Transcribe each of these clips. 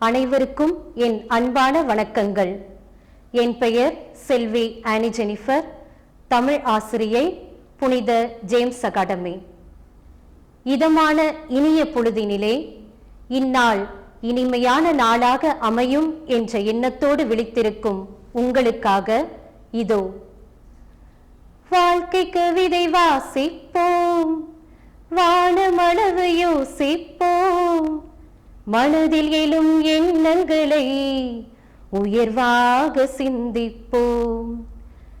அனைவருக்கும் என் அன்பான வணக்கங்கள். என் பெயர் செல்வி ஆனி ஜெனிஃபர். தமிழ் ஆசிரியை புனித ஜேம்ஸ் அகாடமி. இதமான இனிய பொழுதினிலே இந்நாள் இனிமையான நாளாக அமையும் என்ற எண்ணத்தோடு விழித்திருக்கும் உங்களுக்காக இதோ. வாழ்க்கை கவிதை வாசிப்போம். வானமளவு யோசிப்போம். மனதில் எழும் எண்ணங்களை உயர்வாக சிந்திப்போம்.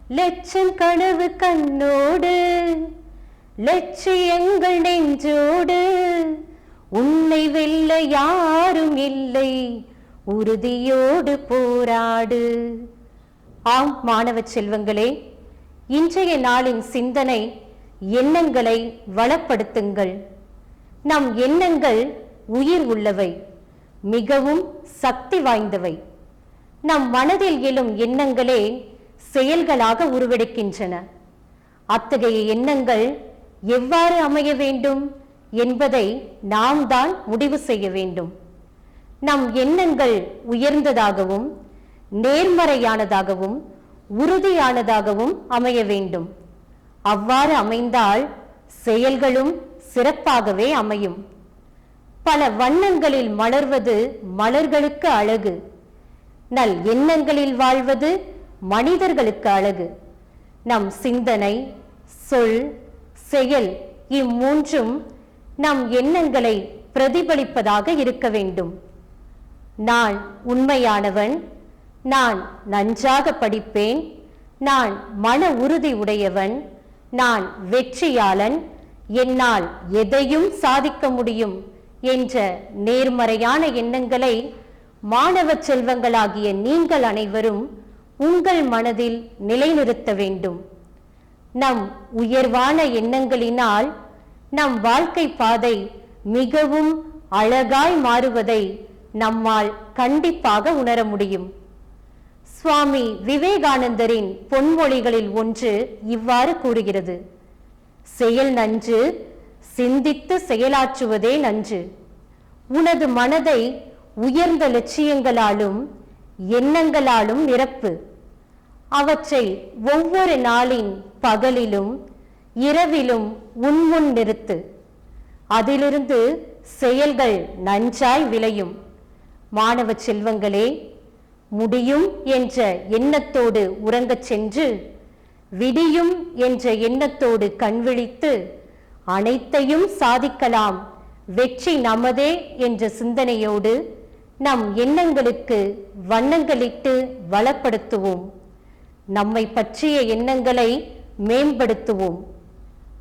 லட்சம் கனவு கண்ணோடு லட்சியங்கள் நெஞ்சோடு உன்னை வெல்ல யாரும் இல்லை உறுதியோடு போராடு. ஆம் மாணவ செல்வங்களே இன்றைய நாளின் சிந்தனை எண்ணங்களை வளப்படுத்துங்கள். நம் எண்ணங்கள் உயிர் உள்ளவை மிகவும் சக்தி வாய்ந்தவை. நம் மனதில் எழும் எண்ணங்களே செயல்களாக உருவெடுக்கின்றன. அத்தகைய எண்ணங்கள் எவ்வாறு அமைய வேண்டும் என்பதை நாம் தான் முடிவு செய்ய வேண்டும். நம் எண்ணங்கள் உயர்ந்ததாகவும் நேர்மறையானதாகவும் உறுதியானதாகவும் அமைய வேண்டும். அவ்வாறு அமைந்தால் செயல்களும் சிறப்பாகவே அமையும். பல வண்ணங்களில் மலர்வது மலர்களுக்கு அழகு. நல் எண்ணங்களில் வாழ்வது மனிதர்களுக்கு அழகு. நம் சிந்தனை சொல் செயல் இம்மூன்றும் நம் எண்ணங்களை பிரதிபலிப்பதாக இருக்க வேண்டும். நான் உண்மையானவன் நான் நன்றாக படிப்பேன் நான் மன உறுதி உடையவன் நான் வெற்றியாளன் என்னால் எதையும் சாதிக்க முடியும். என்ற நேர்மறையான எண்ணங்களை மாணவ செல்வங்களாகிய நீங்கள் அனைவரும் உங்கள் மனதில் நிலைநிறுத்த வேண்டும். நம் உயர்வான எண்ணங்களினால் நம் வாழ்க்கை பாதை மிகவும் அழகாய் மாறுவதை நம்மால் கண்டிப்பாக உணர முடியும். சுவாமி விவேகானந்தரின் பொன்மொழிகளில் ஒன்று இவ்வாறு கூறுகிறது. செயல் நன்று சிந்தித்து செயலாற்றுவதே நன்று. உனது மனதை உயர்ந்த லட்சியங்களாலும் எண்ணங்களாலும் நிரப்பு. அவற்றை ஒவ்வொரு நாளின் பகலிலும் இரவிலும் உன்முன் நிறுத்து. அதிலிருந்து செயல்கள் நன்றாய் விளையும். மாணவ செல்வங்களே முடியும் என்ற எண்ணத்தோடு உறங்கச் சென்று விடியும் என்ற எண்ணத்தோடு கண்விழித்து அனைத்தையும் சாதிக்கலாம். வெற்றி நமதே என்ற சிந்தனையோடு நம் எண்ணங்களுக்கு வண்ணங்களிட்டு வளப்படுத்துவோம். நம்மை பற்றிய எண்ணங்களை மேம்படுத்துவோம்.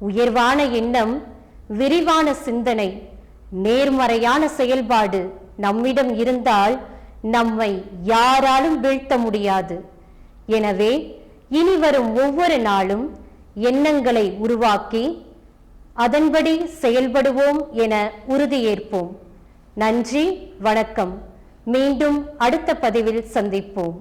உயர்வான எண்ணம் விரிவான சிந்தனை நேர்மறையான செயல்பாடு நம்மிடம் இருந்தால் நம்மை யாராலும் வீழ்த்த முடியாது. எனவே இனி வரும் ஒவ்வொரு நாளும் எண்ணங்களை உருவாக்கி அதன்படி செயல்படுவோம் என உறுதியேற்போம். நன்றி வணக்கம். மீண்டும் அடுத்த பதிவில் சந்திப்போம்.